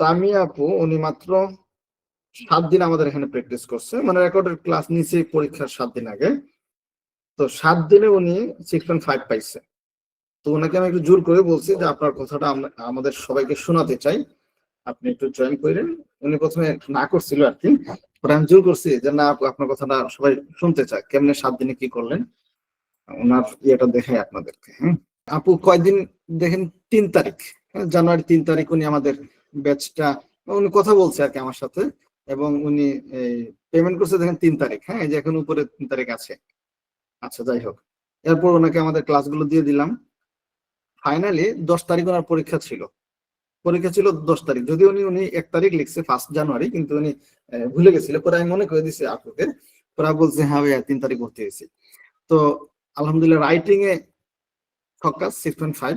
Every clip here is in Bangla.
তামিয়া আপু উনি মাত্র সাত দিন আমাদের এখানে প্র্যাকটিস করছে। মানে রেকর্ডের ক্লাস নিচে পরীক্ষার সাত দিন আগে। তো সাত দিনে উনি সিক্স পয়েন্ট ফাইভ পাইছে। তো ওনাকে আমি একটু জোর করে বলছি যে আপনার কথাটা আমাদের সবাইকে শোনাতে চাই। আপনি একটু জয়েন করেন। উনি প্রথমে না করছিল আর কি। পরে আমি জোর করছি যে না আপু আপনার কথাটা সবাই শুনতে চায় কেমনে সাত দিনে কি করলেন? ওনার ইয়েটা দেখাই আপনাদেরকে হ্যাঁ। আপু কয়দিন দেখেন? তিন তারিখ হ্যাঁ, জানুয়ারি তিন তারিখ উনি আমাদের ব্যাচটা উনি কথা বলছে আর কি আমার সাথে, এবং উনি পেমেন্ট করছে দেখেন তিন তারিখ হ্যাঁ যে এখন উপরে তিন তারিখ আছে। আচ্ছা যাই হোক। এরপর ওনাকে আমাদের ক্লাসগুলো দিয়ে দিলাম। ফাইনালি দশ তারিখ ওনার পরীক্ষা ছিল। পরীক্ষা ছিল দশ তারিখ। যদি উনি উনি এক তারিখ লিখছে ফার্স্ট জানুয়ারি কিন্তু উনি ভুলে গেছিল। পরে আমি মনে করে দিছি আপুকে পরে বলছে হ্যাঁ ভাইয়া, তিন তারিখ ভর্তি হয়েছি। তো আলহামদুলিল্লাহ রাইটিং এ ফোকাস সিক্স পয়েন্ট ফাইভ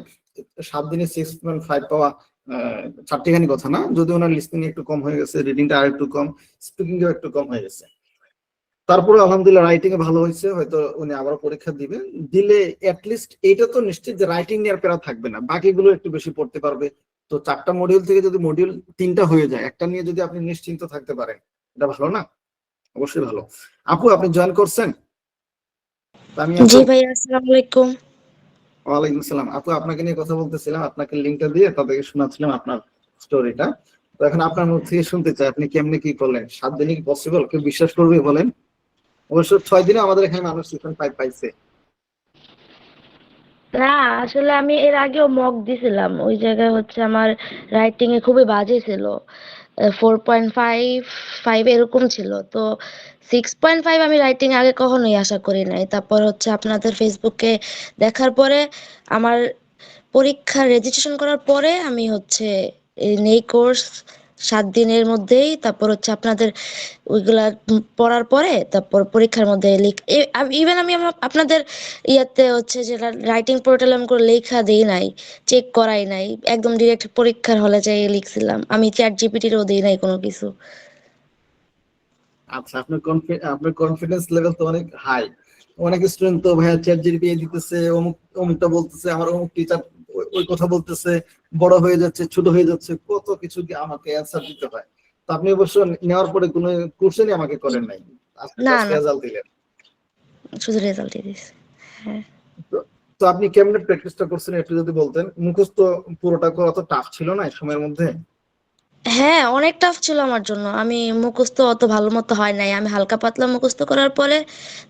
সাত দিনে সিক্স পয়েন্ট ফাইভ পাওয়া চারটিখানি কথা না? যদি ওনার লিসনিং একটু কম হয়ে গেছে রিডিংটা আর একটু কম স্পিকিং একটু কম হয়ে গেছে। তারপরে আলহামদুলিল্লাহ রাইটিং এ ভালো হয়েছে হয়তো উনি আবার পরীক্ষা দিবে দিলে লিস্ট এইটা তো নিশ্চিত যে রাইটিং নিয়ে আর প্যারা থাকবে না। বাকিগুলো একটু বেশি পড়তে পারবে। তো চারটা মডিউল থেকে যদি মডিউল তিনটা হয়ে যায় একটা নিয়ে যদি আপনি নিশ্চিন্ত থাকতে পারেন এটা ভালো না? অবশ্যই ভালো। আপু আপনি জয়েন করছেন? আমি জি ভাইয়া আসসালামু আলাইকুম। ওয়ালাইকুম সালাম আপু, আপনাকে নিয়ে কথা বলতেছিলাম, আপনাকে লিঙ্কটা দিয়ে তাদেরকে শোনাচ্ছিলাম আপনার স্টোরিটা তো এখন আপনার মুখ থেকে শুনতে চাই, আপনি কেমনে কি করলেন সাত কি পসিবল কেউ বিশ্বাস করবে বলেন। অবশ্য ছয় দিনে আমাদের এখানে মানুষ সিজন ফাইভ পাইছে। না, আসলে আমি এর আগেও মক দিছিলাম। ওই জায়গায় হচ্ছে আমার রাইটিং এ খুবই বাজে ছিল। ফোর পয়েন্ট ফাইভ ফাইভ এরকম ছিল। তো সিক্স পয়েন্ট ফাইভ আমি রাইটিং আগে কখনোই আশা করি নাই। তারপর হচ্ছে আপনাদের ফেসবুকে দেখার পরে আমার পরীক্ষা রেজিস্ট্রেশন করার পরে আমি হচ্ছে নেই কোর্স সাত দিনের মধ্যেই, তারপর হচ্ছে আপনাদের ওইগুলা পড়ার পরে, তারপর পরীক্ষার মধ্যে লিখ ইভেন আমি আপনাদের ইয়াতে হচ্ছে যেটা রাইটিং পোর্টালে আমি করে লেখা দিই নাই চেক করাই নাই, একদম ডিরেক্ট পরীক্ষার হলে যাই লিখছিলাম। আমি চ্যাট জিপিটিরও দিই নাই কোনো কিছু। আচ্ছা আপনার আপনার কনফিডেন্স লেভেল তো অনেক হাই অনেক স্টুডেন্ট তো ভাইয়া চ্যাট জিপিটি দিতেছে, অমুক, অমুকটা বলতেছে আমার অমুক টিচার ওই কথা বলতেছে বড় হয়ে যাচ্ছে ছোট হয়ে যাচ্ছে কত কিছু কি আমাকে অ্যান্সার দিতে হয়? তো আপনি অবশ্য নেওয়ার পরে কোনো কোশ্চেনই আমাকে করেন নাই। রেজাল্ট দিলেন। শুধু রেজাল্টই দিছে হ্যাঁ। তো আপনি কেমনে প্র্যাকটিসটা করছেন একটু যদি বলতেন? মুখস্থ পুরোটা করা তো টাফ ছিল না সময়ের মধ্যে? হ্যাঁ অনেক টাফ ছিল আমার জন্য। আমি মুখস্থ অত ভালো মতো হয় নাই। আমি হালকা পাতলা মুখস্থ করার পরে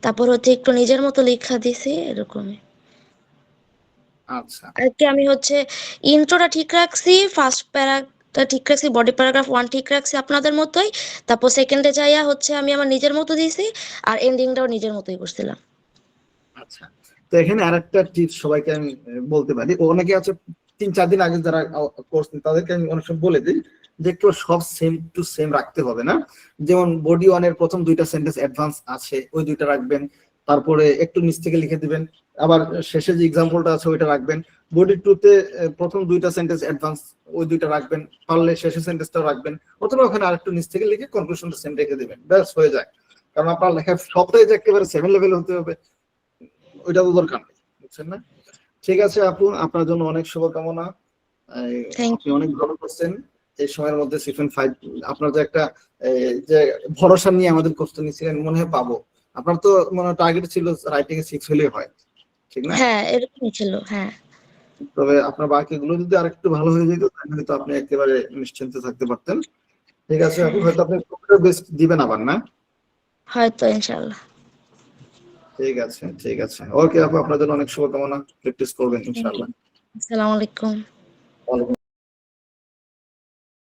তারপর হচ্ছে একটু নিজের মতো লেখা দিছি এরকমই। আচ্ছা। আর কি আমি হচ্ছে ইন্ট্রোটা ঠিক রাখছি ফার্স্ট প্যারাটা ঠিক রাখছি বডি প্যারাগ্রাফ ওয়ান ঠিক রাখছি আপনাদের মতোই তারপর সেকেন্ডে যাইয়া হচ্ছে আমি আমার নিজের মতো দিয়েছি আর এন্ডিংটাও নিজের মতোই করছিলাম। আচ্ছা। তো এখানে আরেকটা টিপস সবাইকে আমি বলতে পারি। অনেকে আছে তিন চার দিন আগে যারা কোর্স তাদেরকে আমি অনেক সময় বলে দিই যে একটু সব সেম টু সেম রাখতে হবে না। যেমন বডি ওয়ানের প্রথম দুইটা সেন্টেন্স অ্যাডভান্স আছে ওই দুইটা রাখবেন। তারপরে একটু নিচ থেকে লিখে দিবেন। আবার শেষে যে এক্সাম্পলটা আছে ওইটা রাখবেন। বডি টু তে প্রথম দুইটা সেন্টেন্স অ্যাডভান্স ওই দুইটা রাখবেন। পারলে শেষের সেন্টেন্সটাও রাখবেন। অথবা ওখানে আরেকটু নিচ থেকে লিখে কনক্লুশনটা সেম রেখে দিবেন। ব্যাস হয়ে যায়। কারণ আপনার লেখা সবটাই যে একেবারে সেভেন লেভেল হতে হবে ওইটা তো দরকার নেই। বুঝছেন না? ঠিক আছে আপু আপনার জন্য অনেক শুভকামনা। আপনি অনেক ভালো করছেন। এই সময়ের মধ্যে সিফেন ফাইভ আপনার যে একটা যে ভরসা নিয়ে আমাদের কোর্সটা নিয়েছিলেন মনে হয় পাবো। আপনার তো মনে টার্গেট ছিল রাইটিং এ সিক্স হলেই হয় ঠিক না? হ্যাঁ এরকমই ছিল হ্যাঁ। তবে আপনার বাকিগুলো যদি আরেকটু ভালো হয়ে যেত তাহলে তো আপনি একেবারে নিশ্চিন্তে থাকতে পারতেন। ঠিক আছে আপনি হয়তো আপনি কম্পিউটার বেস দিবেন আবার না? হয়তো ইনশাল্লাহ ঠিক আছে ঠিক আছে। ওকে আপু আপনার জন্য অনেক শুভকামনা। প্র্যাকটিস করবেন ইনশাআল্লাহ। আসসালামু আলাইকুম।